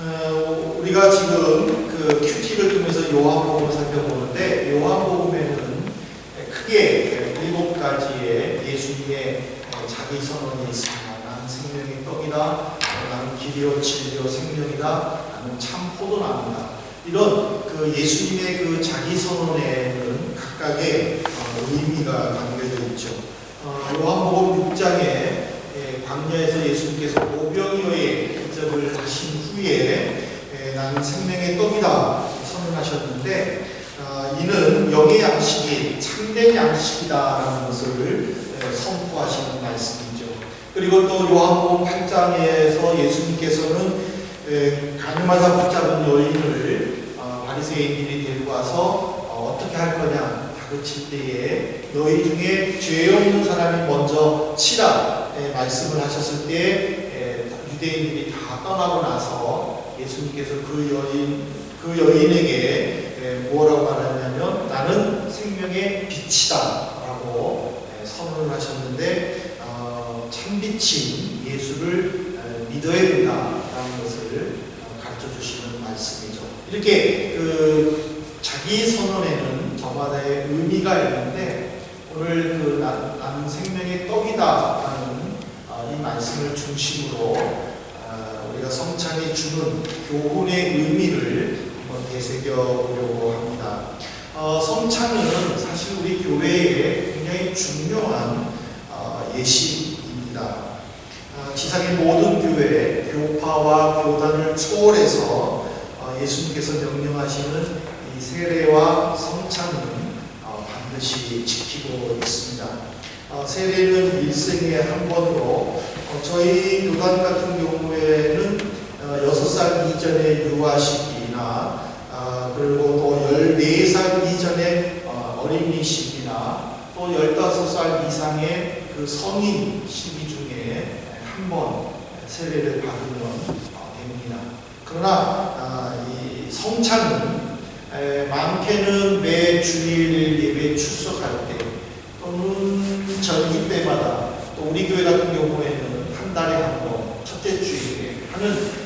어, 우리가 지금 그 큐티를 통해서 요한복음을 살펴보는데 요한복음에는 크게 일곱 가지의 예수님의 자기 선언이 있습니다. 나는 생명의 떡이다. 나는 길이요 진리요 생명이다. 나는 참 포도나무다. 이런 그 예수님의 그 자기 선언에는 각각의 어, 의미가 담겨져 있죠. 어, 요한복음 6장에 예, 광야에서 예수님께서 오병이어의 기적을 하신 후에 예, 나는 생명의 떡이다 선언하셨는데 아, 이는 영의 양식이 참된 양식이다라는 것을 예, 선포하시는 말씀이죠. 그리고 또 요한복음 8장에서 예수님께서는 예, 가늠하다 붙잡은 여인을 어, 바리새인들이 데리고 와서 어, 어떻게 할 거냐 다그칠 때에 너희 중에 죄 없는 사람이 먼저 치라 예, 말씀을 하셨을 때 예, 유대인들이 다 떠나고 나서 예수님께서 그 여인 그 여인에게 예, 뭐라고 말하냐면 나는 생명의 빛이다 라고 예, 선언을 하셨는데 어, 참빛인 예수를 어, 믿어야 된다라는 것을 어, 가르쳐 주시는 말씀이죠. 이렇게 그 자기 선언에는 저마다의 의미가 있는데 오늘 그 나- 나는 생명의 떡이다라는 어, 이 말씀을 중심으로 주는 교훈의 의미를 한번 되새겨 보려고 합니다. 어, 성찬은 사실 우리 교회에 굉장히 중요한 어, 예식입니다. 어, 지상의 모든 교회 교파와 교단을 초월해서 어, 예수님께서 명령하시는 이 세례와 성찬은 어, 반드시 지키고 있습니다. 어, 세례는 일생에 한 번으로 어, 저희 교단 같은 경우에는 어, 6살 이전의 유아식이나 아, 그리고 또 14살 이전의 어, 어린이식이나 또 15살 이상의 그 성인 시기 중에 한 번 세례를 받으면 어, 됩니다. 그러나 아, 이 성찬은 에, 많게는 매 주일 예배 출석할 때 또는 전기 때마다 또 우리 교회 같은 경우에는 한 달에 한 번 첫째 주일에 하는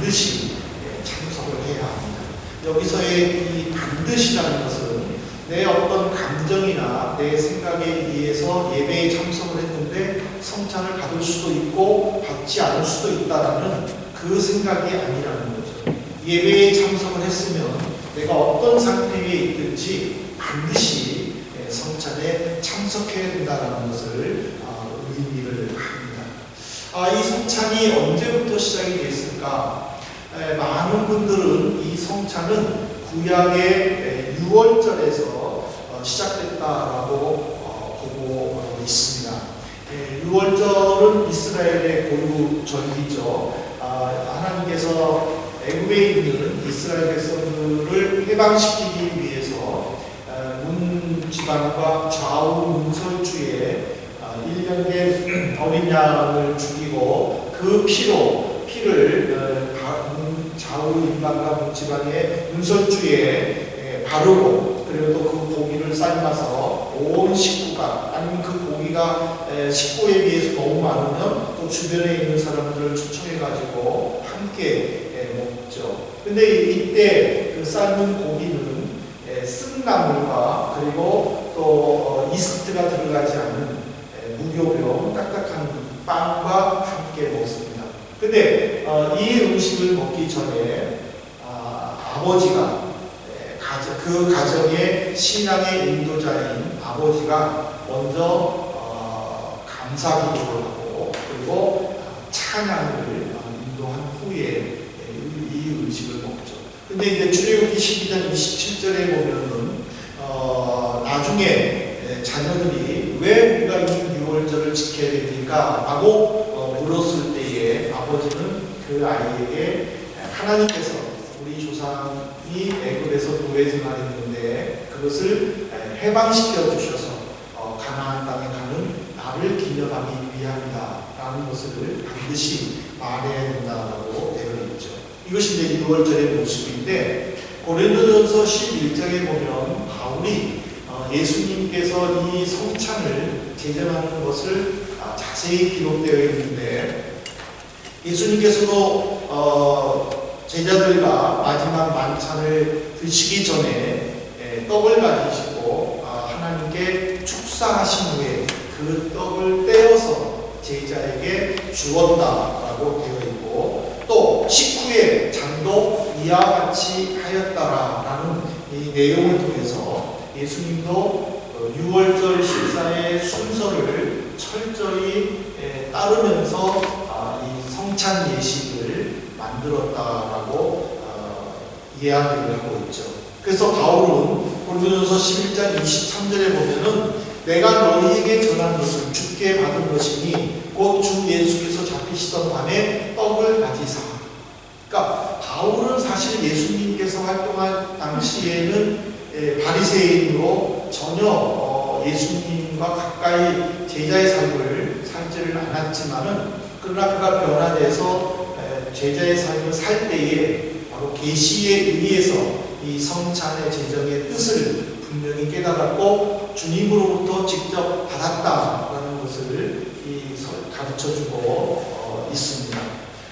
반드시 에, 참석을 해야 합니다. 여기서의 이 반드시라는 것은 내 어떤 감정이나 내 생각에 의해서 예배에 참석을 했는데 성찬을 받을 수도 있고 받지 않을 수도 있다라는 그 생각이 아니라는 거죠. 예배에 참석을 했으면 내가 어떤 상태에 있든지 반드시 예, 성찬에 참석해야 된다는 것을 아, 의미를 합니다. 아, 이 성찬이 언제부터 시작이 됐을까? 에, 많은 분들은 이 성찬은 구약의 에, 6월절에서 어, 시작됐다라고 어, 보고 어, 있습니다. 에, 6월절은 이스라엘의 고유 절기죠. 아, 하나님께서 애굽에 있는 이스라엘 백성들을 해방시키기 위해서 어, 문 지방과 좌우 문설주에 어, 1년 된 어린 양을 죽이고 그 피로 피를 문- 좌우 인방과 문지방의 문설주에 에, 바르고 그리고 또 그 고기를 삶아서 온 식구가 아니면 그 고기가 에, 식구에 비해서 너무 많으면 또 주변에 있는 사람들을 초청해 가지고 함께 에, 먹죠. 근데 이때 그 삶은 고기는 에, 쓴나물과 그리고 또 어, 이스트가 들어가지 않은 에, 무교병 딱딱한 빵과 함께 먹습니다. 근데 어, 이 음식을 먹기 전에 아, 아버지가 에, 가정, 그 가정의 신앙의 인도자인 아버지가 먼저 어, 감사 기도를 하고 그리고 찬양을 어, 인도한 후에 에, 이, 이 음식을 먹죠. 근데 이제 출애굽기 12장 27절에 보면은 어, 나중에 에, 자녀들이 왜 우리가 이 유월절을 지켜야 됩니까? 라고 아버지는 그 아이에게 하나님께서 우리 조상이 애굽에서 노예 생활했는데 그것을 에, 해방시켜 주셔서 어, 가나안 땅에 가는 나를 기념하기 위함이다 라는 것을 반드시 말해야 된다고 되어 있죠. 이것이 이제 6월절의 모습인데 고린도전서 11장에 보면 바울이 어, 예수님께서 이 성찬을 제정하는 것을 아, 자세히 기록되어 있는데 예수님께서도 어, 제자들과 마지막 만찬을 드시기 전에 예, 떡을 가지시고 아, 하나님께 축사하신 후에 그 떡을 떼어서 제자에게 주었다라고 되어 있고 또 식후에 장도 이와 같이 하였다라는 이 내용을 통해서 예수님도 어, 6월절 식사의 순서를 철저히 에, 따르면서 성찬 예식을 만들었다라고 어, 이야기를 하고 있죠. 그래서 바울은 고린도전서 11장 23절에 보면은 내가 너희에게 전한 것을 주께 받은 것이니 곧 주 예수께서 잡히시던 밤에 떡을 가지사. 그러니까 바울은 사실 예수님께서 활동한 당시에는 에, 바리새인으로 전혀 어, 예수님과 가까이 제자의 삶을 살지를 않았지만은 그러나 그가 변화돼서 에, 제자의 삶을 살 때에 바로 계시에 의해서 이 성찬의 제정의 뜻을 분명히 깨달았고 주님으로부터 직접 받았다라는 것을 가르쳐주고 어, 있습니다.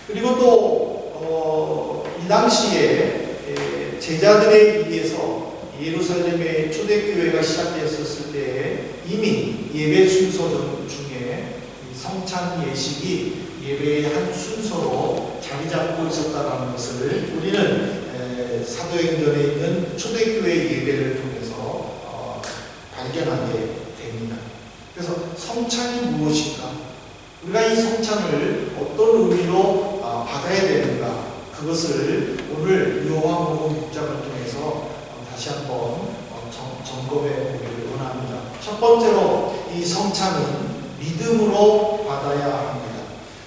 그리고 또 어, 이 당시에 에, 제자들에 의해서 예루살렘의 초대교회가 시작되었을 때 이미 예배 순서 중- 중에 이 성찬 예식이 예배의 한 순서로 자리 잡고 있었다는 것을 우리는 에, 사도행전에 있는 초대교회 예배를 통해서 어, 발견하게 됩니다. 그래서 성찬이 무엇인가? 우리가 이 성찬을 어떤 의미로 아, 받아야 되는가? 그것을 오늘 요한복음 6장을 통해서 어, 다시 한번 어, 점- 점검해 보기를 원합니다. 첫 번째로 이 성찬은 믿음으로 받아야 합니다.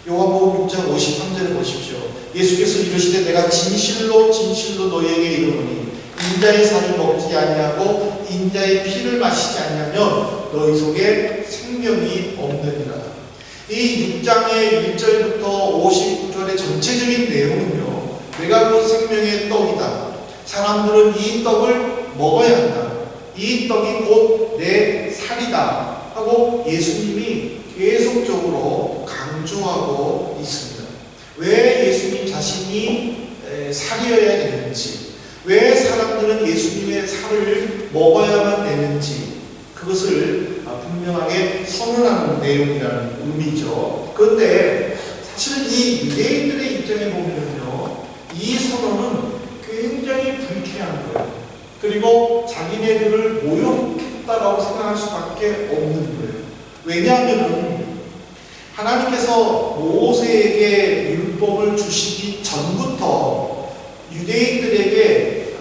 요한복음 6장 53절에 보십시오. 예수께서 이르시되 내가 진실로 진실로 너희에게 이르노니 인자의 살을 먹지 아니하고 인자의 피를 마시지 아니하면 너희 속에 생명이 없느니라. 이 6장의 1절부터 59절의 전체적인 내용은요. 내가 그 생명의 떡이다. 사람들은 이 떡을 먹어야 한다. 이 떡이 곧 내 살이다. 하고 예수님이 계속적으로 강조하고 있습니다. 왜 예수님 자신이 에, 살이어야 되는지, 왜 사람들은 예수님의 살을 먹어야만 되는지, 그것을 아, 분명하게 선언하는 내용이라는 의미죠. 그런데 사실 이 유대인들의 입장에 보면요, 이 선언은 굉장히 불쾌한 거예요. 그리고 자기네들을 모욕 했다라고 생각할 수밖에 없는 거예요. 왜냐하면 하나님께서 모세에게 율법을 주시기 전부터 유대인들에게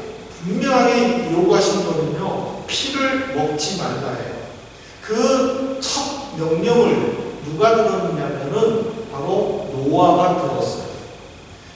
요구하신 거는요, 피를 먹지 말라예요. 그 첫 명령을 누가 들었느냐면은 바로 노아가 들었어요.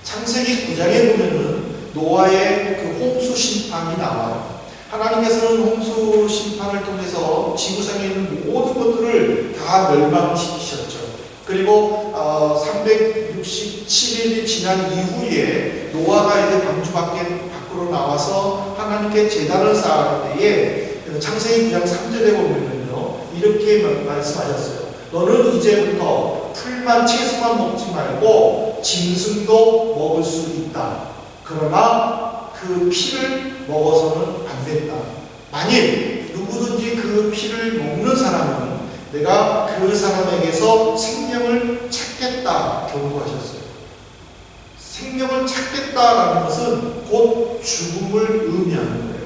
창세기 9장에 보면은 노아의 그 홍수 심판이 나와요. 하나님께서는 홍수 심판을 통해서 지구상에 있는 모든 것들을 다 멸망시키셨죠. 그리고 어, 367일이 지난 이후에 노아가 이제 방주 밖에 밖으로 나와서 하나님께 제단을 쌓을 때에 그 창세기 9장 3절에 보면요 이렇게 말씀하셨어요. 너는 풀만 채소만 먹지 말고 짐승도 먹을 수 있다. 그러나 그 피를 먹어서는 안 된다. 만일 누구든지 그 피를 먹는 사람은 내가 그 사람에게서 생명을 찾겠다 경고하셨어요. 생명을 찾겠다라는 것은 곧 죽음을 의미하는 거예요.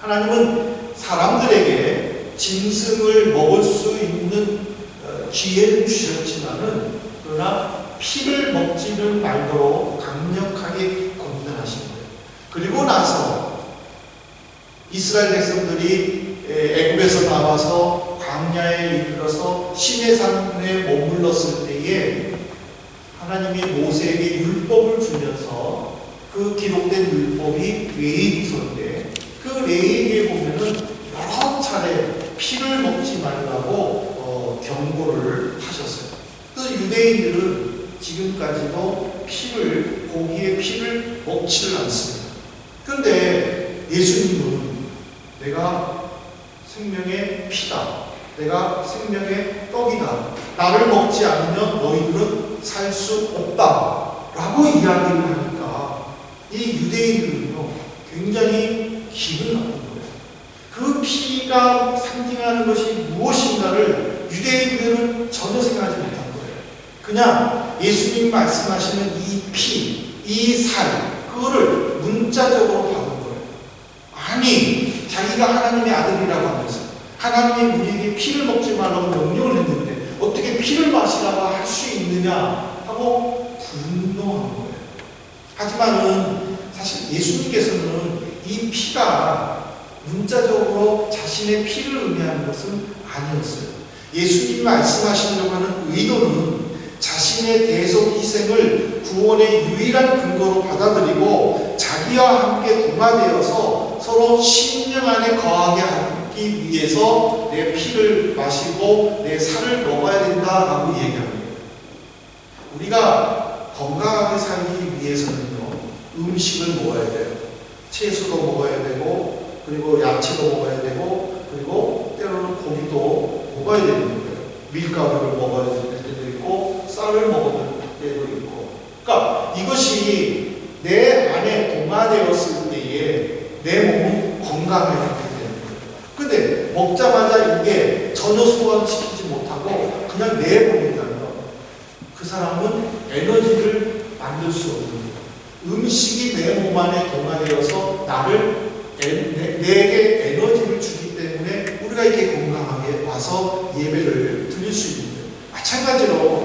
하나님은 사람들에게 짐승을 먹을 수 있는 어, 기회를 주셨지만은 그러나 피를 먹지는 말도록 강력하게 권면하신 거예요. 그리고 나서 이스라엘 백성들이 에, 애굽에서 나와서 광야에 이르러서 신의 산에 머물렀을 때에 하나님이 모세에게 율법을 주면서 그 기록된 율법이 레이기서인데 그 레이기에 보면은 여러 차례 피를 먹지 말라고 어, 경고를 하셨어요. 그 유대인들은 지금까지도 피를 고기의 피를 먹지를 않습니다. 그런데 예수님은 내가 생명의 피다. 내가 생명의 떡이다. 나를 먹지 않으면 너희들은 살 수 없다 라고 이야기를 하니까 이 유대인들은요 굉장히 기분 나쁜 거예요. 그 피가 상징하는 것이 무엇인가를 유대인들은 전혀 생각하지 거예요. 그냥 예수님 말씀하시는 이 피, 이 살, 그거를 문자적으로 받은 거예요. 아니, 자기가 하나님의 아들이라고 하면서 하나님이 우리에게 피를 먹지 말라고 명령을 했는데 어떻게 피를 마시라고 할 수 있느냐 하고 분노한 거예요. 하지만은 사실 예수님께서는 이 피가 문자적으로 자신의 피를 의미하는 것은 아니었어요. 예수님이 말씀하시려고 하는 의도는 자신의 대속 희생을 구원의 유일한 근거로 받아들이고 자기와 함께 동화되어서 서로 신령 안에 거하게 하기 위해서 내 피를 마시고 내 살을 먹어야 된다라고 얘기합니다. 우리가 건강하게 살기 위해서는요, 음식을 먹어야 돼요. 채소도 먹어야 되고, 그리고 야채도 먹어야 되고, 그리고 때로는 고기도 먹어야 되는 거예요. 밀가루를 먹어야 될 때도 있고, 쌀을 될 때도 있고. 그러니까 이것이 내 안에 동화되었을 때에 내 몸은 되는 거예요. 근데 먹자마자 이게 전혀 소화시키지 못하고 그냥 내버린다면 그 사람은 에너지를 만들 수 없는 거예요. 음식이 내 몸 안에 동화되어서 나를 에, 내, 내게 에너지를 주기 때문에 우리가 이렇게 건강하게 와서 예배를 드릴 수 있는 거예요. 마찬가지로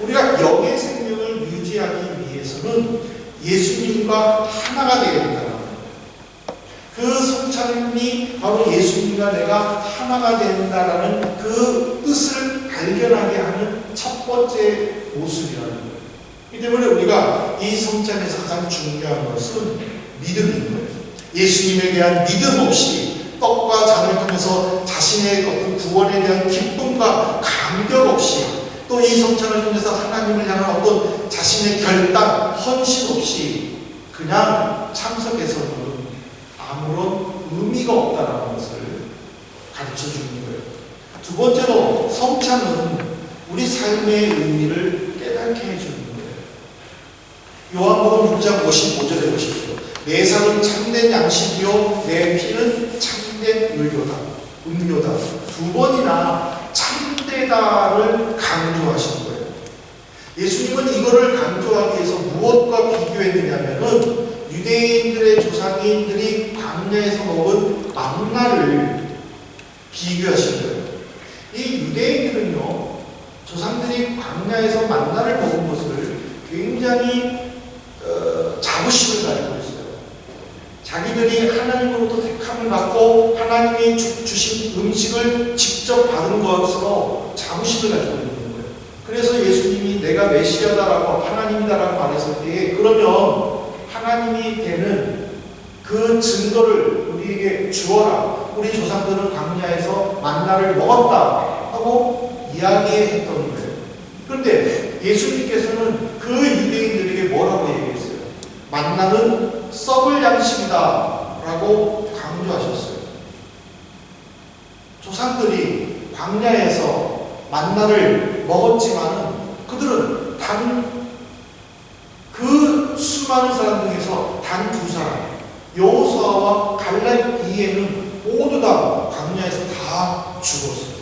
우리가 영의 생명을 유지하기 위해서는 예수님과 하나가 되어야 거예요. 그 성찬이 바로 예수님과 내가 하나가 된다라는 그 뜻을 발견하게 하는 첫 번째 모습이라는 거예요. 이 때문에 우리가 이 성찬에서 가장 중요한 것은 믿음인 거예요. 예수님에 대한 믿음 없이 떡과 잔을 통해서 자신의 어떤 구원에 대한 기쁨과 감격 없이 또 이 성찬을 통해서 하나님을 향한 어떤 자신의 결단, 헌신 없이 그냥 참석해서는 아무런 의미가 없다는 것을 가르쳐 주는 거예요. 두 번째로 성찬은 우리 삶의 의미를 깨닫게 해주는 거예요. 요한복음 6장 55절에 보십시오. 내 살은 참된 양식이요 내 피는 참된 음료다. 음료다. 두 번이나 참되다를 강조하신 거예요. 예수님은 이거를 강조하기 위해서 무엇과 비교했느냐면은 유대인들의 조상인들이 광야에서 먹은 만나를 비교하신 거예요. 이 유대인들은요, 조상들이 광야에서 만나를 먹은 것을 굉장히 어, 자부심을 가지고 있어요. 자기들이 하나님으로부터 택함을 받고 하나님이 주, 주신 음식을 직접 받은 것으로 자부심을 가지고 있는 거예요. 그래서 예수님이 내가 메시아다라고 하나님이다라고 말했을 때 그러면 하나님이 되는 그 증거를 우리에게 주어라. 우리 조상들은 광야에서 만나를 먹었다 하고 이야기했던 거예요. 그런데 예수님께서는 그 유대인들에게 뭐라고 얘기했어요? 만나는 썩을 양식이다 라고 강조하셨어요. 조상들이 광야에서 만나를 먹었지만 그들은 단 그 수많은 사람 중에서 단 두 사람 여호수아와 갈렙 이에는 모두 다 광야에서 다 죽었어요.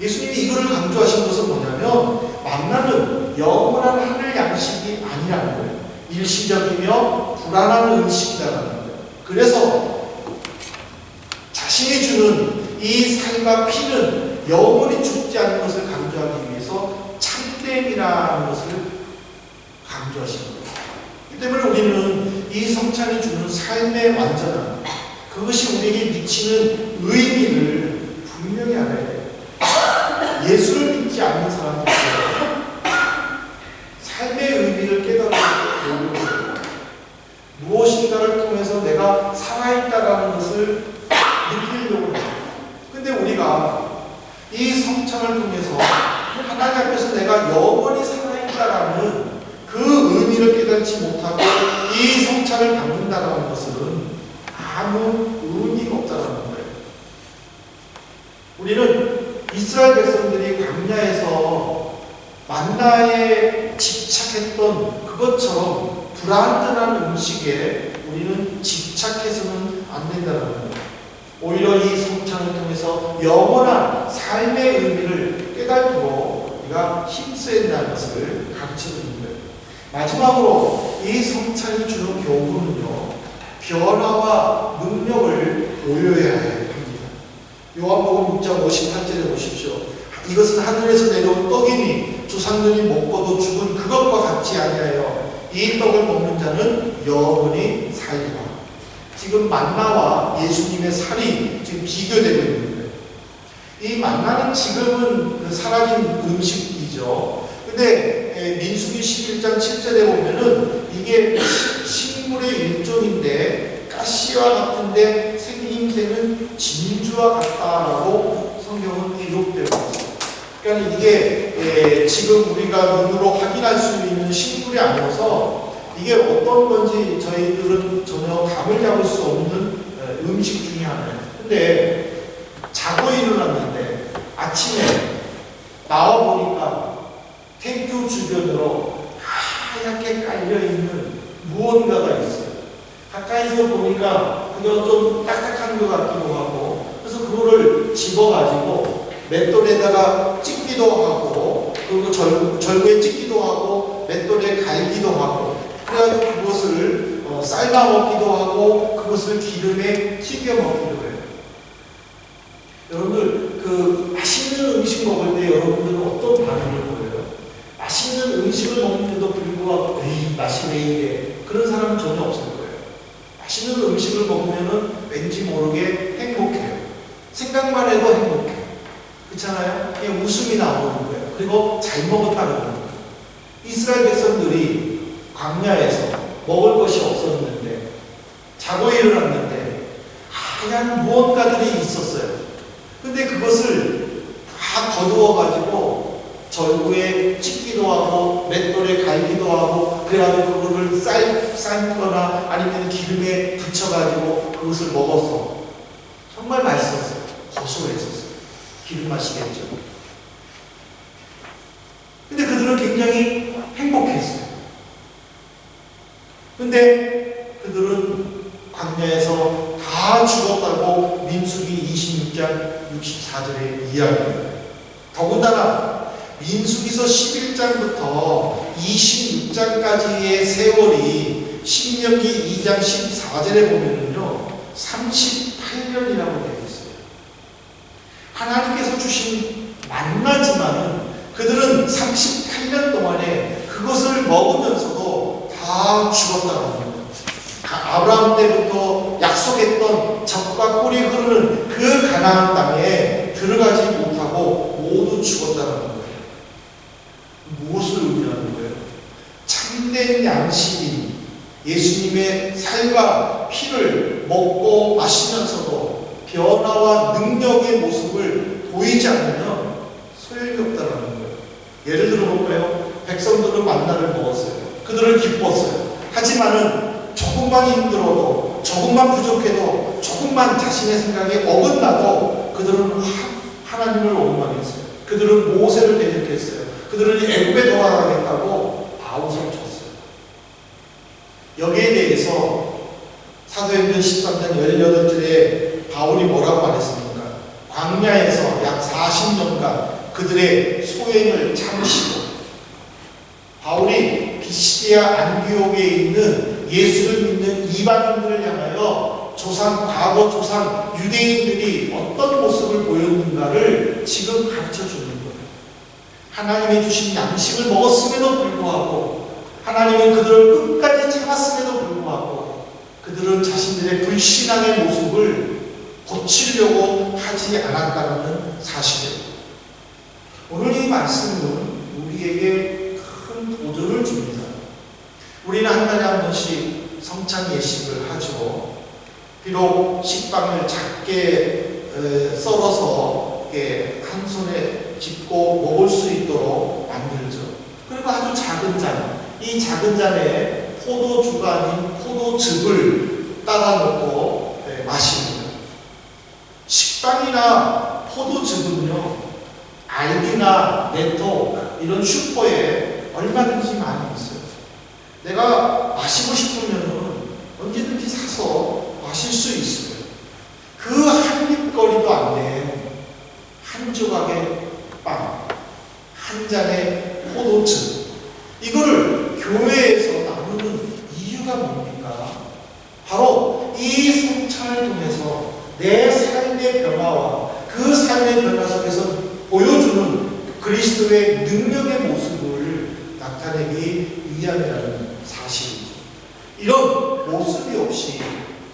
예수님이 이거를 강조하신 것은 뭐냐면 만나는 영원한 하늘 양식이 아니라는 거예요. 일시적이며 불안한 음식이라는 거예요. 그래서 자신이 주는 이 살과 피는 영원히 죽지 않는 것을 강조하기 위해서 참됨이라는 것을 강조하신 거예요. 이 때문에 우리는 이 성찬이 주는 삶의 완전함, 그것이 우리에게 미치는 의미를 분명히 알아야 돼요. 예수를 믿지 않는 사람들은 삶의 의미를 해요. 무엇인가를 통해서 내가 살아있다라는 것을 느끼려고 해요. 근데 우리가 이 성찬을 통해서 하나님 앞에서 내가 영원히 살아있다라는 그 의미를 깨닫지 못하고 이 성찬을 받는다는 것은 아무 의미가 없다는 거예요. 우리는 이스라엘 백성들이 광야에서 만나에 집착했던 그것처럼 불안전한 음식에 우리는 집착해서는 안 된다는 거예요. 오히려 이 성찬을 통해서 영원한 삶의 의미를 깨닫고 우리가 힘써야 한다는 것을 가르쳐 주는 거예요. 마지막으로 이 성찬이 주는 교훈은요, 변화와 능력을 보여야 합니다. 요한복음 6장 58절에 보십시오. 이것은 하늘에서 내려온 떡이니 조상들이 먹고도 죽은 그것과 같지 아니하여 이 떡을 먹는 자는 영원히 살리라. 지금 만나와 예수님의 살이 지금 비교되고 있는 거예요. 이 만나는 지금은 그 사라진 음식이죠. 근데 에, 민수기 11장 7절에 보면은 이게 식물의 일종인데 가시와 같은데 생김새는 진주와 같다라고 성경은 기록되고 있어요. 그러니까 이게 에, 지금 우리가 눈으로 확인할 수 있는 식물이 아니어서 이게 어떤 건지 저희들은 전혀 감을 잡을 수 없는 에, 음식 중에 하나예요. 근데 자고 일어났는데 아침에 나와 보니까 텐트 주변으로 하얗게 깔려 있는 무언가가 있어요. 가까이서 보니까 그거 좀 딱딱한 것 같기도 하고 그래서 그거를 집어가지고 맷돌에다가 찍기도 하고 그리고 절, 절구에 찍기도 하고 맷돌에 갈기도 하고 그래가지고 그것을 어, 삶아 먹기도 하고 그것을 기름에 튀겨 먹기도 해요. 여러분들 그 맛있는 음식 먹을 때 여러분들은 어떤 반응을 보여요? 맛있는 음식을 먹는데도 불구하고 에이 맛이 왜 이래 그런 사람은 전혀 없을 거예요. 맛있는 음식을 먹으면은 왠지 모르게 행복해요. 생각만 해도 행복해요. 그렇잖아요? 그냥 웃음이 나오는 거예요. 그리고 잘 먹었다는 거예요. 이스라엘 백성들이 광야에서 먹을 것이 없었는데 자고 일어났는데 하얀 무언가들이 있었어요. 근데 그것을 다 거두어가지고 절구에 찍기도 하고 맷돌에 갈기도 하고 그래가지고 그거를 삶, 삶거나 아니면 기름에 붙여가지고 그것을 먹어서 정말 맛있었어요. 고소했었어요. 기름 맛이겠죠. 근데 그들은 굉장히 행복했어요. 근데 그들은 광야에서 다 죽었다고 민수기 26장 64절에 이야기해요. 더군다나 민수기서 11장부터 26장까지의 세월이 신명기 2장 14절에 보면은요 38년이라고 되어 있어요. 하나님께서 주신 만나지만은 그들은 38년 동안에 그것을 먹으면서도 다 죽었다는 거예요. 아브라함 때부터 약속했던 적과 꿀이 흐르는 그 가나안 땅에 들어가지 못하고 모두 죽었다는 거예요. 무엇을 의미하는 거예요? 참된 양식인 예수님의 살과 피를 먹고 마시면서도 변화와 능력의 모습을 보이지 않으면 소용이 없다는 거예요. 예를 들어 볼까요? 백성들은 만나를 먹었어요. 그들은 기뻤어요. 하지만은 조금만 힘들어도 조금만 부족해도 조금만 자신의 생각에 어긋나도 그들은 하나님을 원망했어요. 그들은 모세를 대적했어요. 그들은 애굽에 돌아가겠다고 바울을 쳤어요. 여기에 대해서 사도행전 13장 18절에 바울이 뭐라고 말했습니까? 광야에서 약 40년간 그들의 소행을 참으시고 바울이 비 시디아 안디옥에 있는 예수를 믿는 이방인들을 향하여 조상 과거 조상 유대인들이 어떤 모습을 보였는가를 지금 가르쳐 주는 거예요. 하나님이 주신 양식을 먹었음에도 불구하고 하나님은 그들을 끝까지 참았음에도 불구하고 그들은 자신들의 불신앙의 모습을 고치려고 하지 않았다는 사실이에요. 오늘 이 말씀은 우리에게. 우리는 한 달에 한 번씩 성찬 예식을 하죠. 비록 식빵을 작게 썰어서 한 손에 짚고 먹을 수 있도록 만들죠. 그리고 아주 작은 잔, 이 작은 잔에 포도주가 아닌 포도즙을 따라 놓고 마십니다. 식빵이나 포도즙은요, 알기나 네토, 이런 슈퍼에 얼마든지 많이 있어요. 내가 마시고 싶으면 언제든지 사서 마실 수 있어요. 그 한 입거리도 안 돼. 한 조각의 빵, 한 잔의 포도즙. 이거를 교회에서 나누는 이유가 뭡니까? 바로 이 성찬을 통해서 내 삶의 변화와 그 삶의 변화 속에서 보여주는 그리스도의 능력의 모습을 나타내기 위함이라는 사실이죠. 이런 모습이 없이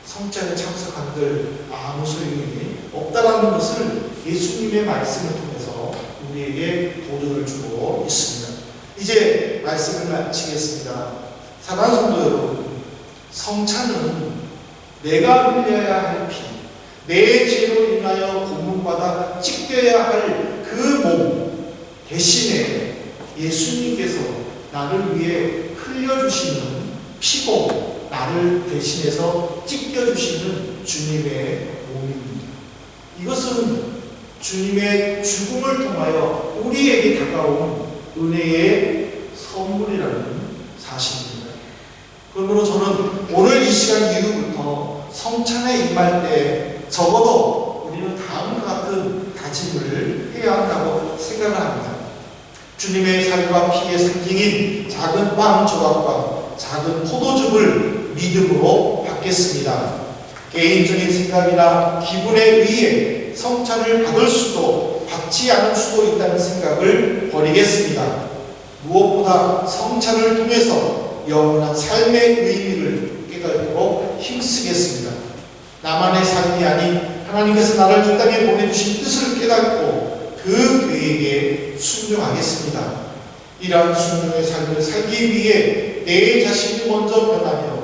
성찬에 참석한들 아무 소용이 없다라는 것을 예수님의 말씀을 통해서 우리에게 보조를 주고 있습니다. 이제 말씀을 마치겠습니다. 사랑하는 성도 여러분, 성찬은 내가 흘려야 할 피, 내 죄로 인하여 고문받아 찢겨야 할 그 몸 대신에 예수님께서 나를 위해 흘려주시는 피고 나를 대신해서 찢겨주시는 주님의 몸입니다. 이것은 주님의 죽음을 통하여 우리에게 다가온 은혜의 선물이라는 사실입니다. 그러므로 저는 오늘 이 시간 이후부터 성찬에 임할 때 적어도 우리는 다음과 같은 다짐을 해야 한다고 생각을 합니다. 주님의 살과 피의 상징인 작은 빵 조각과 작은 포도즙을 믿음으로 받겠습니다. 개인적인 생각이나 기분에 의해 성찬을 받을 수도 받지 않을 수도 있다는 생각을 버리겠습니다. 무엇보다 성찬을 통해서 영원한 삶의 의미를 깨닫도록 힘쓰겠습니다. 나만의 삶이 아닌 하나님께서 나를 이 땅에 보내주신 뜻을 깨닫고 그 계획에 순종하겠습니다. 이러한 순종의 삶을 살기 위해 내 자신이 먼저 변하며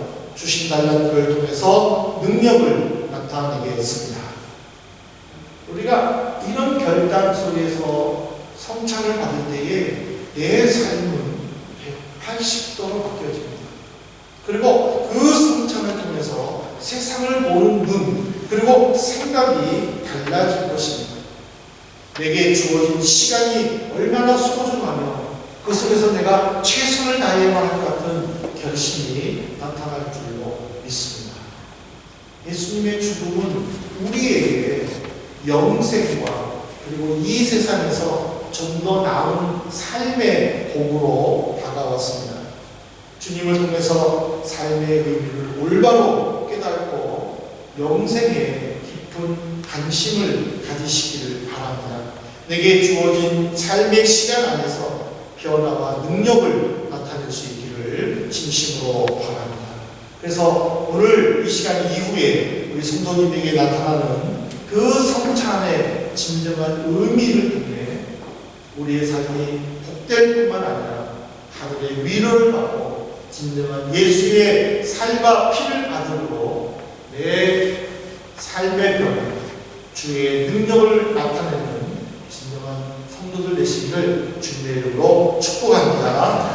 주신 달란트를 통해서 능력을 나타내겠습니다. 우리가 이런 결단 속에서 성찬을 받을 때에 내 삶은 180도로 바뀌어집니다. 그리고 그 성찬을 통해서 세상을 보는 눈, 그리고 생각이 달라질 것입니다. 내게 주어진 시간이 얼마나 소중하며 그 속에서 내가 최선을 다해야 할 것 같은 결심이 나타날 믿습니다. 예수님의 죽음은 우리에게 영생과 그리고 이 세상에서 좀 더 나은 삶의 복으로 다가왔습니다. 주님을 통해서 삶의 의미를 올바로 깨닫고 영생에 깊은 관심을 가지시기를 바랍니다. 내게 주어진 삶의 시간 안에서 변화와 능력을 나타낼 수 있기를 진심으로 바랍니다. 그래서 오늘 이 시간 이후에 우리 성도님에게 나타나는 그 성찬의 진정한 의미를 통해 우리의 삶이 복될 뿐만 아니라 하늘의 위로를 받고 진정한 예수의 살과 피를 받음으로 내 삶의 변화, 주의 능력을 나타내는 진정한 성도들 되시기를 주님의 이름으로 축복합니다.